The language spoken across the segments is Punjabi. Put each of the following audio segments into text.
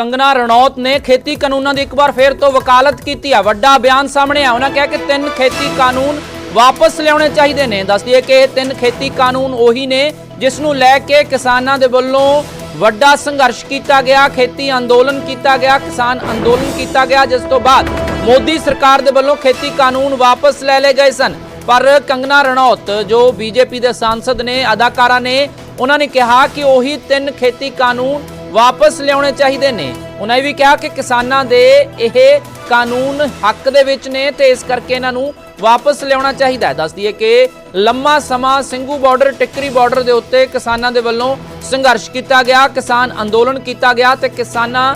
ਕੰਗਨਾ ਰਣੌਤ ਨੇ ਖੇਤੀ ਕਾਨੂੰਨਾਂ ਦੀ ਇੱਕ ਵਾਰ ਫੇਰ ਤੋਂ ਵਕਾਲਤ ਕੀਤੀ ਹੈ ਵੱਡਾ ਬਿਆਨ ਸਾਹਮਣੇ ਆ ਉਹਨਾਂ ਕਿਹਾ ਕਿ ਤਿੰਨ ਖੇਤੀ ਕਾਨੂੰਨ ਵਾਪਸ ਲਿਆਉਣੇ ਚਾਹੀਦੇ ਨੇ। ਦੱਸ ਦਈਏ ਕਿ ਇਹ ਤਿੰਨ ਖੇਤੀ ਕਾਨੂੰਨ ਉਹੀ ਨੇ ਜਿਸ ਨੂੰ ਲੈ ਕੇ ਕਿਸਾਨਾਂ ਦੇ ਵੱਲੋਂ ਵੱਡਾ ਸੰਘਰਸ਼ ਕੀਤਾ ਗਿਆ, ਖੇਤੀ ਅੰਦੋਲਨ ਕੀਤਾ ਗਿਆ, ਕਿਸਾਨ ਅੰਦੋਲਨ ਕੀਤਾ ਗਿਆ, ਜਿਸ ਤੋਂ ਬਾਅਦ ਮੋਦੀ ਸਰਕਾਰ ਦੇ ਵੱਲੋਂ ਖੇਤੀ ਕਾਨੂੰਨ ਵਾਪਸ ਲੈ ਲਏ ਗਏ ਸਨ। ਪਰ ਕੰਗਨਾ ਰਣੌਤ, ਜੋ ਬੀਜੇਪੀ ਦੇ ਸਾਂਸਦ ਨੇ, ਅਦਾਕਾਰਾ ਨੇ, ਉਹਨਾਂ ਨੇ ਕਿਹਾ ਕਿ ਉਹੀ ਤਿੰਨ ਖੇਤੀ ਕਾਨੂੰਨ ਵਾਪਸ ਲਿਆਉਣੇ ਚਾਹੀਦੇ ਨੇ। ਉਹਨਾਂ ਵੀ ਕਿਹਾ ਕਿ ਕਿਸਾਨਾਂ ਦੇ ਇਹ ਕਾਨੂੰਨ ਹੱਕ ਦੇ ਵਿੱਚ ਨੇ ਤੇ ਇਸ ਕਰਕੇ ਇਹਨਾਂ ਨੂੰ ਵਾਪਸ ਲਿਆਉਣਾ ਚਾਹੀਦਾ ਹੈ। ਦੱਸ ਦਈਏ ਕਿ ਲੰਮਾ ਸਮਾਂ ਸਿੰਘੂ ਬਾਰਡਰ, ਟਿੱਕਰੀ ਬਾਰਡਰ ਦੇ ਉੱਤੇ ਕਿਸਾਨਾਂ ਦੇ ਵੱਲੋਂ ਸੰਘਰਸ਼ ਕੀਤਾ ਗਿਆ, ਕਿਸਾਨ ਅੰਦੋਲਨ ਕੀਤਾ ਗਿਆ ਤੇ ਕਿਸਾਨਾਂ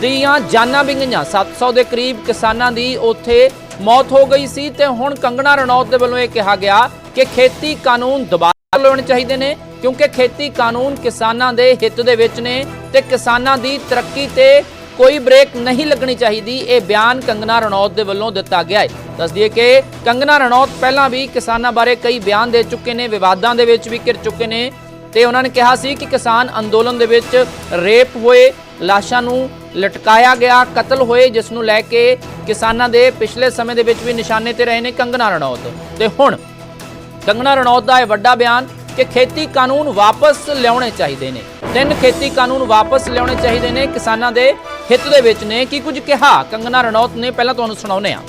ਦੀਆਂ ਜਾਨਾਂ ਵੀ ਗਈਆਂ। 700 ਦੇ ਕਰੀਬ ਕਿਸਾਨਾਂ ਦੀ ਉੱਥੇ ਮੌਤ ਹੋ ਗਈ ਸੀ ਤੇ ਹੁਣ ਕੰਗਣਾ ਰਣੌਤ ਦੇ ਵੱਲੋਂ ਇਹ ਕਿਹਾ ਗਿਆ ਕਿ ਖੇਤੀ ਕਾਨੂੰਨ ਦੁਬਾਰਾ ਲਿਆਉਣੇ ਚਾਹੀਦੇ ਨੇ। ਕਿਉਂਕਿ ਖੇਤੀ ਕਾਨੂੰਨ ਕਿਸਾਨਾਂ ਦੇ ਹਿੱਤ ਦੇ ਵਿੱਚ ਨੇ ਤੇ ਕਿਸਾਨਾਂ ਦੀ ਤਰੱਕੀ ਤੇ ਕੋਈ ਬ੍ਰੇਕ ਨਹੀਂ ਲੱਗਣੀ ਚਾਹੀਦੀ, ਇਹ ਬਿਆਨ ਕੰਗਨਾ ਰਣੌਤ ਦੇ ਵੱਲੋਂ ਦਿੱਤਾ ਗਿਆ ਹੈ। ਦੱਸ ਦਈਏ ਕਿ ਕੰਗਨਾ ਰਣੌਤ ਪਹਿਲਾਂ ਵੀ ਕਿਸਾਨਾਂ ਬਾਰੇ ਕਈ ਬਿਆਨ ਦੇ ਚੁੱਕੇ ਨੇ, ਵਿਵਾਦਾਂ ਦੇ ਵਿੱਚ ਵੀ ਘਿਰ ਚੁੱਕੇ ਨੇ ਤੇ ਉਹਨਾਂ ਨੇ ਕਿਹਾ ਸੀ ਕਿ ਕਿਸਾਨ ਅੰਦੋਲਨ ਦੇ ਵਿੱਚ ਰੇਪ ਹੋਏ, ਲਾਸ਼ਾਂ ਨੂੰ ਲਟਕਾਇਆ ਗਿਆ, ਕਤਲ ਹੋਏ, ਜਿਸ ਨੂੰ ਲੈ ਕੇ ਕਿਸਾਨਾਂ ਦੇ ਪਿਛਲੇ ਸਮੇਂ ਦੇ ਵਿੱਚ ਵੀ ਨਿਸ਼ਾਨੇ ਤੇ ਰਹੇ ਨੇ ਕੰਗਨਾ ਰਣੌਤ। ਤੇ ਹੁਣ ਕੰਗਨਾ ਰਣੌਤ ਦਾ ਇਹ ਵੱਡਾ ਬਿਆਨ ਕਿ ਖੇਤੀ ਕਾਨੂੰਨ ਵਾਪਸ ਲਿਆਉਣੇ ਚਾਹੀਦੇ ਨੇ। ਤਿੰਨ ਖੇਤੀ ਕਾਨੂੰਨ ਵਾਪਸ ਲਿਆਉਣੇ ਚਾਹੀਦੇ ਨੇ ਕਿਸਾਨਾਂ ਦੇ ਹਿੱਤ ਦੇ ਵਿੱਚ ਨੇ, ਕੀ ਕੁਝ ਕਿਹਾ? ਕੰਗਨਾ ਰਣੌਤ ਨੇ, ਪਹਿਲਾਂ ਤੁਹਾਨੂੰ ਸੁਣਾਉਨੇ ਆ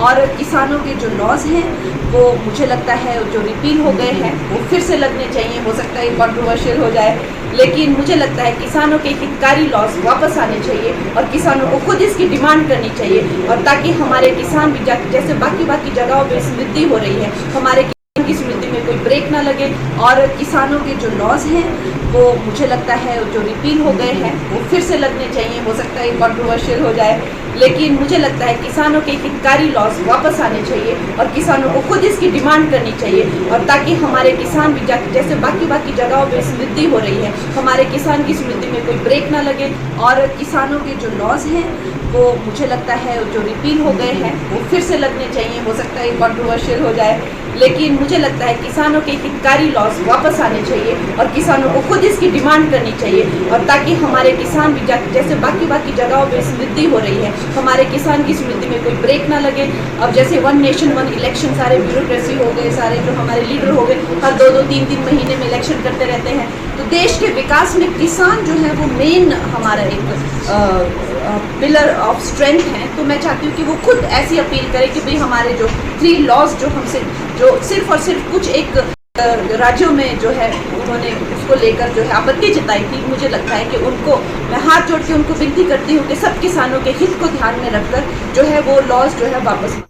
और किसानों के जो लॉज हैं, वो मुझे लगता है जो रिपील हो गए हैं, वो फिर से लगने चाहिए। हो सकता है कॉन्ट्रोवर्शियल हो जाए, लेकिन मुझे लगता है किसानों के हितकारी लॉस वापस आने चाहिए और किसानों को खुद इसकी डिमांड करनी चाहिए और ताकि हमारे किसान भी जैसे बाकी बाकी जगहों पर समृद्धि हो रही है, हमारे किसान की समृद्धि में कोई ब्रेक ना लगे। और किसानों के जो लॉज हैं, वो मुझे लगता है जो रिपील हो गए हैं, वो फिर से लगने चाहिए। हो सकता है कॉन्ट्रोवर्शियल हो जाए, लेकिन मुझे लगता है किसानों के हितकारी लॉज वापस आने चाहिए और किसानों को खुद इसकी डिमांड करनी चाहिए और ताकि हमारे किसान भी जैसे बाकी बाकी जगहों पे समृद्धि हो रही है, हमारे किसान की समृद्धि में कोई ब्रेक ना लगे। और किसानों के जो लॉज हैं वो मुझे लगता है जो रिपील हो गए हैं, वो फिर से लगने चाहिए, हो सकता है कॉन्ट्रोवर्शियल हो जाए। लेकिन मुझे लगता है किसानों के हितकारी लॉस वापस आने चाहिए और किसानों को खुद इसकी डिमांड करनी चाहिए और ताकि हमारे किसान भी जैसे बाकी बाकी जगहों पे समृद्धि हो रही है, हमारे किसान की समृद्धि में कोई ब्रेक ना लगे। अब जैसे वन नेशन वन इलेक्शन सारे ब्यूरोक्रेसी हो गए, सारे जो हमारे लीडर हो गए, हर दो दो, तीन तीन महीने में इलेक्शन करते रहते हैं। तो देश के विकास में किसान जो है वो मेन हमारा एक पिलर ऑफ स्ट्रेंथ है तो मैं चाहती हूँ कि वो खुद ऐसी अपील करे कि भाई हमारे जो थ्री लॉज जो हमसे जो सिर्फ और सिर्फ कुछ एक अ, राज्यों में जो है उन्होंने उसको लेकर जो है आपत्ति जताई थी मुझे लगता है कि उनको मैं हाथ जोड़ के उनको विनती करती हूँ कि सब किसानों के हित को ध्यान में रखकर जो है वो लॉज जो है वापस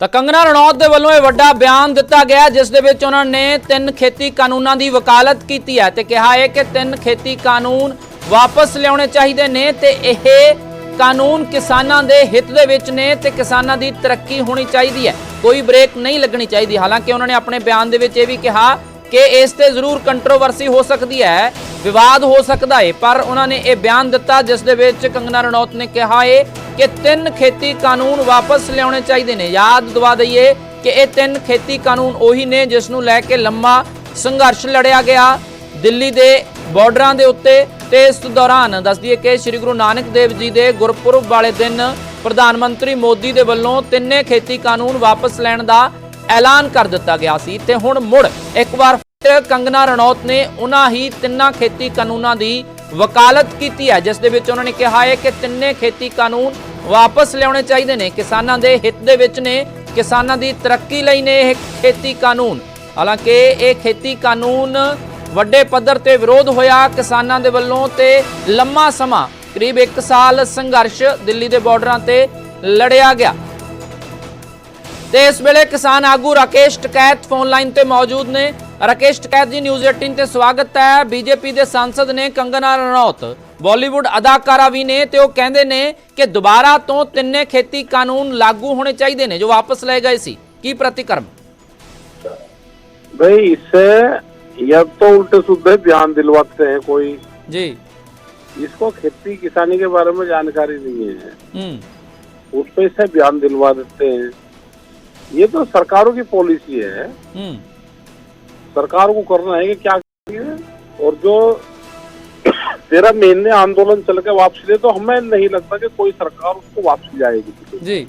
ਤਾਂ ਕੰਗਨਾ ਰਣੌਤ ਦੇ ਵੱਲੋਂ ਇਹ ਵੱਡਾ ਬਿਆਨ ਦਿੱਤਾ ਗਿਆ ਜਿਸ ਦੇ ਵਿੱਚ ਉਹਨਾਂ ਨੇ ਤਿੰਨ ਖੇਤੀ ਕਾਨੂੰਨਾਂ ਦੀ ਵਕਾਲਤ ਕੀਤੀ ਹੈ ਤੇ ਕਿਹਾ ਹੈ ਕਿ ਤਿੰਨ ਖੇਤੀ ਕਾਨੂੰਨ ਵਾਪਸ ਲਿਆਉਣੇ ਚਾਹੀਦੇ ਨੇ ਤੇ ਇਹ ਕਾਨੂੰਨ ਕਿਸਾਨਾਂ ਦੇ ਹਿੱਤ ਦੇ ਵਿੱਚ ਨੇ ਤੇ ਕਿਸਾਨਾਂ ਦੀ ਤਰੱਕੀ ਹੋਣੀ ਚਾਹੀਦੀ ਹੈ। ਕੋਈ ਬ੍ਰੇਕ ਨਹੀਂ ਲੱਗਣੀ ਚਾਹੀਦੀ। ਹਾਲਾਂਕਿ ਉਹਨਾਂ ਨੇ ਆਪਣੇ ਬਿਆਨ ਦੇ ਵਿੱਚ ਇਹ ਵੀ ਕਿਹਾ ਕਿ ਇਸ ਤੇ ਜ਼ਰੂਰ ਕੰਟਰੋਵਰਸੀ ਹੋ ਸਕਦੀ ਹੈ, ਵਿਵਾਦ ਹੋ ਸਕਦਾ ਹੈ, ਪਰ ਉਹਨਾਂ ਨੇ ਇਹ ਬਿਆਨ ਦਿੱਤਾ, ਜਿਸ ਦੇ ਵਿੱਚ ਕੰਗਨਾ ਰਣੌਤ ਨੇ ਕਿਹਾ ਹੈ ਕਿ ਤਿੰਨ ਖੇਤੀ ਕਾਨੂੰਨ ਵਾਪਸ ਲਿਆਉਣੇ ਚਾਹੀਦੇ ਨੇ। ਯਾਦ ਦਵਾ ਦਈਏ ਕਿ ਇਹ ਤਿੰਨ ਖੇਤੀ ਕਾਨੂੰਨ ਉਹੀ ਨੇ, ਜਿਸ ਨੂੰ ਲੈ ਕੇ ਲੰਮਾ ਸੰਘਰਸ਼ ਲੜਿਆ ਗਿਆ। ਦਿੱਲੀ ਦੇ ਬਾਰਡਰਾਂ ਦੇ ਉੱਤੇ ਤੇ ਇਸ ਦੌਰਾਨ ਦੱਸ ਦਈਏ ਕਿ ਸ੍ਰੀ ਗੁਰੂ ਨਾਨਕ ਦੇਵ ਜੀ ਦੇ ਗੁਰਪੁਰਬ ਵਾਲੇ ਦਿਨ ਪ੍ਰਧਾਨ ਮੰਤਰੀ ਮੋਦੀ ਦੇ ਵੱਲੋਂ ਤਿੰਨੇ ਖੇਤੀ ਕਾਨੂੰਨ ਵਾਪਸ ਲੈਣ ਦਾ ਐਲਾਨ ਕਰ ਦਿੱਤਾ ਗਿਆ ਸੀ ਤੇ ਹੁਣ ਮੁੜ ਇੱਕ ਵਾਰ ਫਿਰ ਕੰਗਨਾ ਰਣੌਤ ਨੇ ਉਹਨਾਂ ਹੀ ਤਿੰਨਾਂ ਖੇਤੀ ਕਾਨੂੰਨਾਂ ਦੀ ਵਕਾਲਤ ਕੀਤੀ ਹੈ, ਜਿਸ ਦੇ ਵਿੱਚ ਉਹਨਾਂ ਨੇ ਕਿਹਾ ਹੈ ਕਿ ਤਿੰਨੇ ਖੇਤੀ ਕਾਨੂੰਨ ਵਾਪਸ ਲਿਆਉਣੇ ਚਾਹੀਦੇ ਨੇ। ਕਿਸਾਨਾਂ ਦੇ ਹਿੱਤ ਦੇ ਵਿੱਚ ਨੇ, ਕਿਸਾਨਾਂ ਦੀ ਤਰੱਕੀ ਲਈ ਨੇ ਇਹ ਖੇਤੀ ਕਾਨੂੰਨ। ਹਾਲਾਂਕਿ ਇਹ ਖੇਤੀ ਕਾਨੂੰਨ ਵੱਡੇ ਪੱਧਰ ਤੇ ਵਿਰੋਧ ਹੋਇਆ ਕਿਸਾਨਾਂ ਦੇ ਵੱਲੋਂ ਤੇ ਲੰਮਾ ਸਮਾਂ, ਕਰੀਬ 1 ਸਾਲ ਸੰਘਰਸ਼ ਦਿੱਲੀ ਦੇ ਬਾਰਡਰਾਂ ਤੇ ਲੜਿਆ ਗਿਆ। ਤੇ ਇਸ ਵੇਲੇ ਕਿਸਾਨ ਆਗੂ ਰਾਕੇਸ਼ ਟਕੈਤ ਫੋਨ ਲਾਈਨ ਤੇ ਮੌਜੂਦ ਨੇ। ਰਾਕੇਸ਼ ਟਕੈਤ ਜੀ, ਨਿਊਜ਼ 18 ਤੇ ਸਵਾਗਤ ਹੈ। ਬੀਜੇਪੀ ਦੇ ਸੰਸਦ ਨੇ ਕੰਗਨਾ ਰਣੌਤ, ਬਾਲੀਵੁੱਡ ਅਦਾਕਾਰਾ ਵੀ ਨੇ ਤੇ ਉਹ ਕਹਿੰਦੇ ਨੇ ਕਿ ਦੁਬਾਰਾ ਤੋਂ ਤਿੰਨੇ ਖੇਤੀ ਕਾਨੂੰਨ ਲਾਗੂ ਹੋਣੇ ਚਾਹੀਦੇ ਨੇ, ਜੋ ਵਾਪਸ ਲਏ ਗਏ ਸੀ। ਕੀ ਪ੍ਰਤੀਕਰਮ? ਭਾਈ ਇਸ या तो उल्टे सुधे ध्यान दिलवाते हैं कोई। जी। इसको खेती किसानी के बारे में जानकारी नहीं है। हम्म। उस पर इसे ध्यान दिलवा देते हैं। ये तो सरकारों की पॉलिसी है। हम्म। सरकार को करना है कि क्या करिए और जो तेरह महीने आंदोलन चल के वापसी ले तो हमें नहीं लगता कि कोई सरकार उसको वापसी जाएगी जी।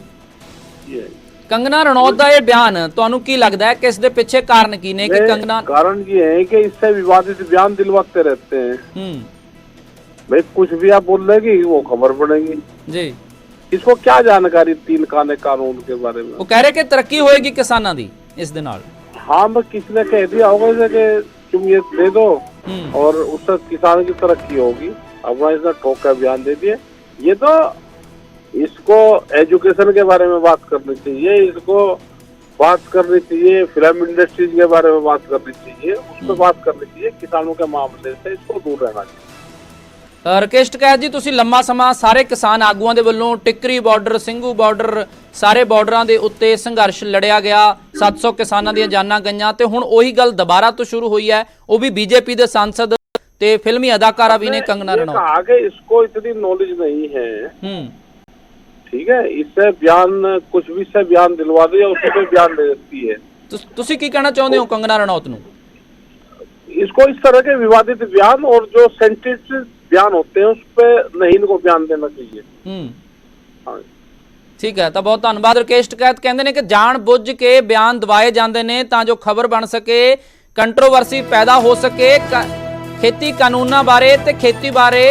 ये ਕੰਗਨਾ ਰਣੌਤ ਦਾ ਇਹ ਬਿਆਨ ਤੁਹਾਨੂੰ ਕੀ ਲੱਗਦਾ ਹੈ ਕਿ ਇਸ ਦੇ ਪਿੱਛੇ ਕਾਰਨ ਕੀ ਨੇ ਕਿ नहीं, ਕੰਗਨਾ कारण ये है कि इससे विवादित बयान दिलवाते रहते हैं ਹੂੰ भाई कुछ भी आप बोल लेगी वो खबर पड़ेगी ਜੀ इसको क्या जानकारी तीन काने कानून के बारे में ਉਹ ਕਹਿ ਰਹੇ ਕਿ ਤਰੱਕੀ होएगी ਕਿਸਾਨਾਂ ਦੀ ਇਸ ਦੇ ਨਾਲ हाँ बस किसी ने कह दिया होगा इसे कि तुम ये दे दो ਹੂੰ और उससे किसान की तरक्की होगी अपना इसने ठोक का बयान दे दिए ये तो इसको एजुकेशन के बारे में बात करनी चाहिए इसको बात करनी चाहिए फिल्म इंडस्ट्रीज के बारे में बात करनी चाहिए उस पर बात करनी चाहिए किसानों के मामले से इसको दूर रहना चाहिए ਅ, ਰਕੇਸ਼ ਟਕੈਤ ਜੀ ਤੁਸੀਂ ਲੰਮਾ ਸਮਾਂ ਸਾਰੇ ਕਿਸਾਨ ਆਗੂਆਂ ਦੇ ਵੱਲੋਂ ਟਿੱਕਰੀ ਬਾਰਡਰ ਸਿੰਘੂ ਬਾਰਡਰ ਸਾਰੇ ਬਾਰਡਰਾਂ ਦੇ ਉੱਤੇ ਸੰਘਰਸ਼ ਲੜਿਆ ਗਿਆ 700 ਕਿਸਾਨਾਂ ਦੀਆਂ ਜਾਨਾਂ ਗਈਆਂ ਤੇ ਹੁਣ ਉਹੀ ਗੱਲ ਦੁਬਾਰਾ ਤੋਂ ਸ਼ੁਰੂ ਹੋਈ ਹੈ ਉਹ ਵੀ ਬੀਜੇਪੀ ਦੇ ਸਾਂਸਦ ਤੇ ਫਿਲਮੀ ਅਦਾਕਾਰਾ ਵੀ ਨੇ ਕੰਗਨਾ ये ਰਣੌਤ कहा कि इसको इतनी नॉलेज नहीं है ਹੂੰ ठीक है इससे बयान कुछ भी से बयान दिलवा दो या उसी पे बयान दे देती है ਤੁਸ- ਤੁਸੀਂ ਕੀ ਕਹਿਣਾ ਚਾਹੁੰਦੇ ਹੋ ਕੰਗਨਾ ਰਣੌਤ ਨੂੰ इसको इस तरह के विवादित बयान और जो सेंसिटिव बयान होते हैं उस पर नहीं इनको बयान देना चाहिए ਹੂੰ हाँ ਠੀਕ ਹੈ ਤਾਂ ਬਹੁਤ ਧੰਨਵਾਦ ਰਕੇਸ਼ ਟਕੈਤ ਕਹਿੰਦੇ ਨੇ ਕਿ ਜਾਣ ਬੁੱਝ ਕੇ ਬਿਆਨ ਦਵਾਏ ਜਾਂਦੇ ਨੇ ਤਾਂ ਜੋ ਖਬਰ ਬਣ ਸਕੇ ਕੰਟਰੋਵਰਸੀ ਪੈਦਾ ਹੋ ਸਕੇ ਕ- ਖੇਤੀ ਕਾਨੂੰਨਾਂ ਬਾਰੇ ਤੇ ਖੇਤੀ ਬਾਰੇ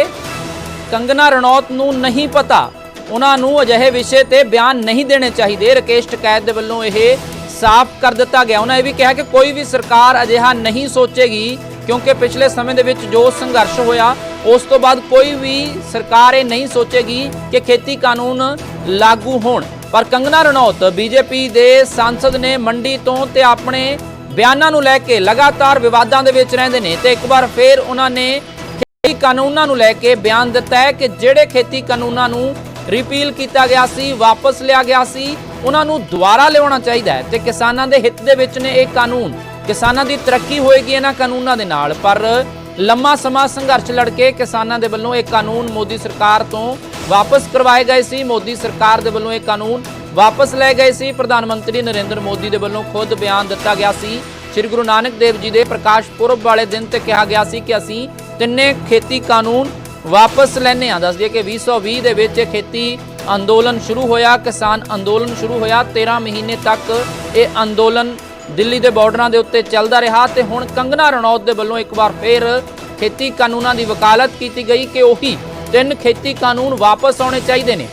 ਕੰਗਨਾ ਰਣੌਤ ਨੂੰ ਨਹੀਂ ਪਤਾ ਉਹਨਾਂ ਨੂੰ ਅਜਿਹੇ ਵਿਸ਼ੇ ਤੇ ਬਿਆਨ ਨਹੀਂ ਦੇਣੇ ਚਾਹੀਦੇ। ਰਕੇਸ਼ ਟਕੈਤ ਦੇ ਵੱਲੋਂ ਇਹ ਸਾਫ਼ ਕਰ ਦਿੱਤਾ ਗਿਆ। ਉਹਨਾਂ ਇਹ ਵੀ ਕਿਹਾ ਕਿ ਕੋਈ ਵੀ ਸਰਕਾਰ ਅਜਿਹਾ ਨਹੀਂ ਸੋਚੇਗੀ, ਕਿਉਂਕਿ ਪਿਛਲੇ ਸਮੇਂ ਦੇ ਵਿੱਚ ਜੋ ਸੰਘਰਸ਼ ਹੋਇਆ, ਉਸ ਤੋਂ ਬਾਅਦ ਕੋਈ ਵੀ ਸਰਕਾਰ ਇਹ ਨਹੀਂ ਸੋਚੇਗੀ ਕਿ ਖੇਤੀ ਕਾਨੂੰਨ ਲਾਗੂ ਹੋਣ। ਪਰ ਕੰਗਨਾ ਰਣੌਤ ਬੀਜੇਪੀ ਦੇ ਸਾਂਸਦ ਨੇ ਮੰਡੀ ਤੋਂ ਤੇ ਆਪਣੇ ਬਿਆਨਾਂ ਨੂੰ ਲੈ ਕੇ ਲਗਾਤਾਰ ਵਿਵਾਦਾਂ ਦੇ ਵਿੱਚ ਰਹਿੰਦੇ ਨੇ ਤੇ ਇੱਕ ਵਾਰ ਫੇਰ ਉਹਨਾਂ ਨੇ ਖੇਤੀ ਕਾਨੂੰਨਾਂ ਨੂੰ ਲੈ ਕੇ ਬਿਆਨ ਦਿੱਤਾ ਹੈ ਕਿ ਜਿਹੜੇ ਖੇਤੀ ਕਾਨੂੰਨਾਂ ਨੂੰ ਰਿਪੀਲ ਕੀਤਾ ਗਿਆ ਸੀ, ਵਾਪਸ ਲਿਆ ਗਿਆ ਸੀ। ਉਹਨਾਂ ਨੂੰ ਦੁਬਾਰਾ ਲਿਆਉਣਾ ਚਾਹੀਦਾ ਹੈ ਤੇ ਕਿਸਾਨਾਂ ਦੇ ਹਿੱਤ ਦੇ ਵਿੱਚ ਨੇ ਇਹ ਕਾਨੂੰਨ। ਕਿਸਾਨਾਂ ਦੀ ਤਰੱਕੀ ਹੋਏਗੀ ਇਹਨਾਂ ਕਾਨੂੰਨਾਂ ਦੇ ਨਾਲ, ਪਰ ਲੰਮਾ ਸਮਾਂ ਸੰਘਰਸ਼ ਲੜ ਕੇ ਕਿਸਾਨਾਂ ਦੇ ਵੱਲੋਂ ਇਹ ਕਾਨੂੰਨ ਮੋਦੀ ਸਰਕਾਰ ਤੋਂ ਵਾਪਸ ਕਰਵਾਏ ਗਏ ਸੀ। ਮੋਦੀ ਸਰਕਾਰ ਦੇ ਵੱਲੋਂ ਇਹ ਕਾਨੂੰਨ ਵਾਪਸ ਲਏ ਗਏ ਸੀ। ਪ੍ਰਧਾਨ ਮੰਤਰੀ ਨਰਿੰਦਰ ਮੋਦੀ ਦੇ ਵੱਲੋਂ ਖੁਦ ਬਿਆਨ ਦਿੱਤਾ ਗਿਆ ਸੀ। ਸ੍ਰੀ ਗੁਰੂ ਨਾਨਕ ਦੇਵ ਜੀ ਦੇ ਪ੍ਰਕਾਸ਼ ਪੁਰਬ ਵਾਲੇ ਦਿਨ ਤੇ ਕਿਹਾ ਗਿਆ ਸੀ ਕਿ ਅਸੀਂ ਤਿੰਨੇ ਖੇਤੀ ਕਾਨੂੰਨ ਵਾਪਸ ਲੈਣੇ ਆ ਦੱਸ ਦਈਏ ਕਿ 2020 ਦੇ ਵਿੱਚ ਇਹ ਖੇਤੀ ਅੰਦੋਲਨ ਸ਼ੁਰੂ ਹੋਇਆ, ਕਿਸਾਨ ਅੰਦੋਲਨ ਸ਼ੁਰੂ ਹੋਇਆ। 13 ਮਹੀਨੇ ਤੱਕ ਇਹ ਅੰਦੋਲਨ ਦਿੱਲੀ ਦੇ ਬਾਰਡਰਾਂ ਦੇ ਉੱਤੇ ਚੱਲਦਾ ਰਿਹਾ ਤੇ ਹੁਣ ਕੰਗਨਾ ਰਣੌਤ ਦੇ ਵੱਲੋਂ ਇੱਕ ਵਾਰ ਫੇਰ ਖੇਤੀ ਕਾਨੂੰਨਾਂ ਦੀ ਵਕਾਲਤ ਕੀਤੀ ਗਈ ਕਿ ਉਹੀ ਤਿੰਨ ਖੇਤੀ ਕਾਨੂੰਨ ਵਾਪਸ ਆਉਣੇ ਚਾਹੀਦੇ ਨੇ।